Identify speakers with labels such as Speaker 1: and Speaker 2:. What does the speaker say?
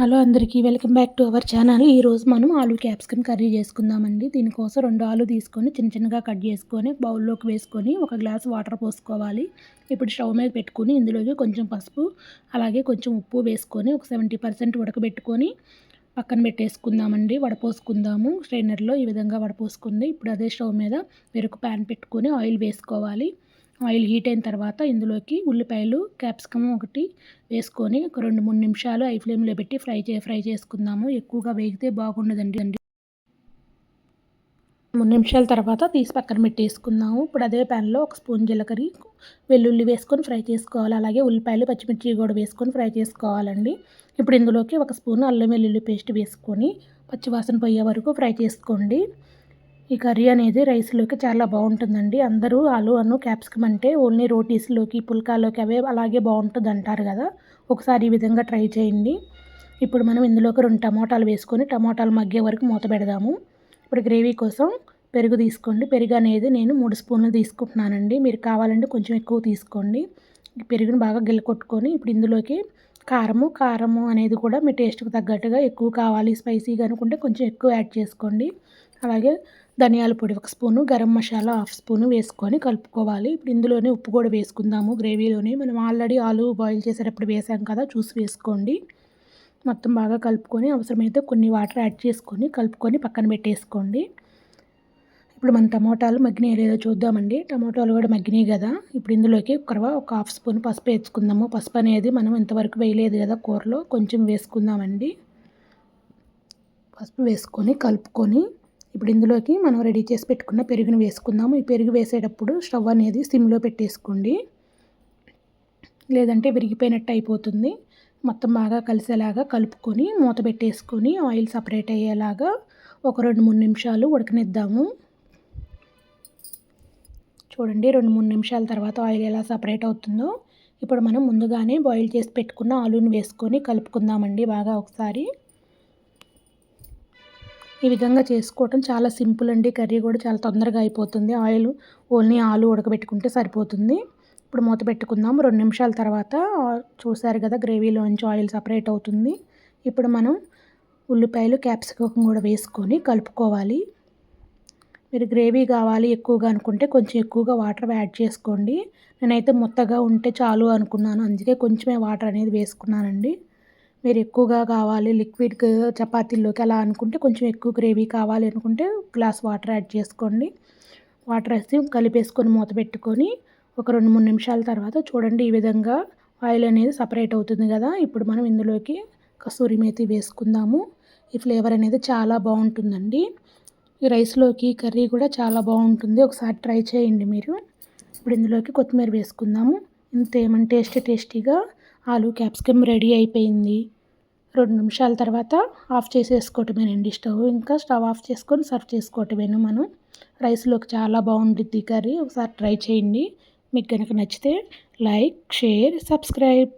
Speaker 1: hello అందరికీ welcome back to our channel ఈరోజు మనం ఆలు క్యాప్సికమ్ కర్రీ చేసుకుందామండి దీనికోసం రెండు ఆలు తీసుకొని చిన్న చిన్నగా కట్ చేసుకొని బౌల్లోకి వేసుకొని ఒక గ్లాస్ వాటర్ పోసుకోవాలి ఇప్పుడు స్టవ్ మీద పెట్టుకుని ఇందులోకి కొంచెం పసుపు అలాగే కొంచెం ఉప్పు వేసుకొని ఒక సెవెంటీ పర్సెంట్ ఉడకబెట్టుకొని పక్కన పెట్టేసుకుందామండి వడపోసుకుందాము స్ట్రైనర్లో ఈ విధంగా వడపోసుకుంది ఇప్పుడు అదే స్టవ్ మీద మెరుకు ప్యాన్ పెట్టుకొని ఆయిల్ వేసుకోవాలి ఆయిల్ హీట్ అయిన తర్వాత ఇందులోకి ఉల్లిపాయలు క్యాప్సికమ్ ఒకటి వేసుకొని ఒక రెండు మూడు నిమిషాలు ఐ ఫ్లేమ్లో పెట్టి ఫ్రై చే ఫ్రై చేసుకుందాము ఎక్కువగా వేగితే బాగుండదండి అండి మూడు నిమిషాల తర్వాత తీసి పక్కన పెట్టేసుకుందాము ఇప్పుడు అదే ప్యాన్లో ఒక స్పూన్ జీలకర్ర వెల్లుల్లి వేసుకొని ఫ్రై చేసుకోవాలి అలాగే ఉల్లిపాయలు పచ్చిమిర్చి కూడా వేసుకొని ఫ్రై చేసుకోవాలండి ఇప్పుడు ఇందులోకి ఒక స్పూన్ అల్లం వెల్లుల్లి పేస్ట్ వేసుకొని పచ్చివాసన పోయే వరకు ఫ్రై చేసుకోండి ఈ కర్రీ అనేది రైస్లోకి చాలా బాగుంటుందండి అందరూ ఆలు అను క్యాప్సికమ్ అంటే ఓన్లీ రోటీస్లోకి పుల్కాలోకి అవే అలాగే బాగుంటుంది అంటారు కదా ఒకసారి ఈ విధంగా ట్రై చేయండి ఇప్పుడు మనం ఇందులోకి రెండు టమాటాలు వేసుకొని టమాటాలు మగ్గే వరకు మూత పెడదాము ఇప్పుడు గ్రేవీ కోసం పెరుగు తీసుకోండి పెరుగు అనేది నేను మూడు స్పూన్లు తీసుకుంటున్నానండి మీరు కావాలంటే కొంచెం ఎక్కువ తీసుకోండి పెరుగును బాగా గిల్ల కొట్టుకొని ఇప్పుడు ఇందులోకి కారము కారము అనేది కూడా మీ టేస్ట్కి తగ్గట్టుగా ఎక్కువ కావాలి స్పైసీగా అనుకుంటే కొంచెం ఎక్కువ యాడ్ చేసుకోండి అలాగే ధనియాల పొడి ఒక spoon garam masala half spoon వేసుకొని కలుపుకోవాలి ఇప్పుడు ఇందులోనే ఉప్పు కూడా వేసుకుందాము గ్రేవీలోనే మనం ఆల్రెడీ ఆలు బాయిల్ చేసేటప్పుడు వేసాం కదా చూసి వేసుకోండి మొత్తం బాగా కలుపుకొని అవసరమైతే కొన్ని వాటర్ యాడ్ చేసుకొని కలుపుకొని పక్కన పెట్టేసుకోండి ఇప్పుడు మన టమోటాలు మగ్గినాయి లేదో చూద్దామండి టమోటాలు కూడా మగ్గినాయి కదా ఇప్పుడు ఇందులోకి ఒకరవ ఒక హాఫ్ స్పూన్ పసుపు వేసుకుందాము పసుపు అనేది మనం ఇంతవరకు వేయలేదు కదా కూరలో కొంచెం వేసుకుందామండి పసుపు వేసుకొని కలుపుకొని ఇప్పుడు ఇందులోకి మనం రెడీ చేసి పెట్టుకున్న పెరుగును వేసుకుందాము ఈ పెరుగు వేసేటప్పుడు స్టవ్ అనేది సిమ్లో పెట్టేసుకోండి లేదంటే విరిగిపోయినట్టు అయిపోతుంది మొత్తం బాగా కలిసేలాగా కలుపుకొని మూత పెట్టేసుకొని ఆయిల్ సపరేట్ అయ్యేలాగా ఒక రెండు మూడు నిమిషాలు ఉడకనిద్దాము చూడండి రెండు మూడు నిమిషాల తర్వాత ఆయిల్ ఎలా సపరేట్ అవుతుందో ఇప్పుడు మనం ముందుగానే బాయిల్ చేసి పెట్టుకున్న ఆలూని వేసుకొని కలుపుకుందామండి బాగా ఒకసారి ఈ విధంగా చేసుకోవటం చాలా సింపుల్ అండి కర్రీ కూడా చాలా తొందరగా అయిపోతుంది ఆయిల్ ఓన్లీ ఆలు ఉడకబెట్టుకుంటే సరిపోతుంది ఇప్పుడు మూత పెట్టుకుందాం రెండు నిమిషాల తర్వాత చూసారు కదా గ్రేవీలోంచి ఆయిల్ సపరేట్ అవుతుంది ఇప్పుడు మనం ఉల్లిపాయలు క్యాప్సికం కూడా వేసుకొని కలుపుకోవాలి మీరు గ్రేవీ కావాలి ఎక్కువగా అనుకుంటే కొంచెం ఎక్కువగా వాటర్ యాడ్ చేసుకోండి నేనైతే మొత్తగా ఉంటే చాలు అనుకున్నాను అందుకే కొంచెమే వాటర్ అనేది వేసుకున్నానండి మీరు ఎక్కువగా కావాలి లిక్విడ్ చపాతీల్లోకి అలా అనుకుంటే కొంచెం ఎక్కువ గ్రేవీ కావాలి అనుకుంటే గ్లాస్ వాటర్ యాడ్ చేసుకోండి వాటర్ వేసి కలిపేసుకొని మూత పెట్టుకొని ఒక రెండు మూడు నిమిషాల తర్వాత చూడండి ఈ విధంగా ఆయిల్ అనేది సపరేట్ అవుతుంది కదా ఇప్పుడు మనం ఇందులోకి కసూరి మేతి వేసుకుందాము ఈ ఫ్లేవర్ అనేది చాలా బాగుంటుందండి ఈ రైస్లోకి కర్రీ కూడా చాలా బాగుంటుంది ఒకసారి ట్రై చేయండి మీరు ఇప్పుడు ఇందులోకి కొత్తిమీర వేసుకుందాము ఇంత మన టేస్టీ టేస్టీగా ఆలు క్యాప్సికమ్ రెడీ అయిపోయింది రెండు నిమిషాల తర్వాత ఆఫ్ చేసేసుకోవటమేనండి స్టవ్ ఇంకా స్టవ్ ఆఫ్ చేసుకొని సర్వ్ చేసుకోవటమేను మనం రైస్లోకి చాలా బాగుంటుంది కర్రీ ఒకసారి ట్రై చేయండి మీకు కనుక నచ్చితే లైక్ షేర్ సబ్స్క్రైబ్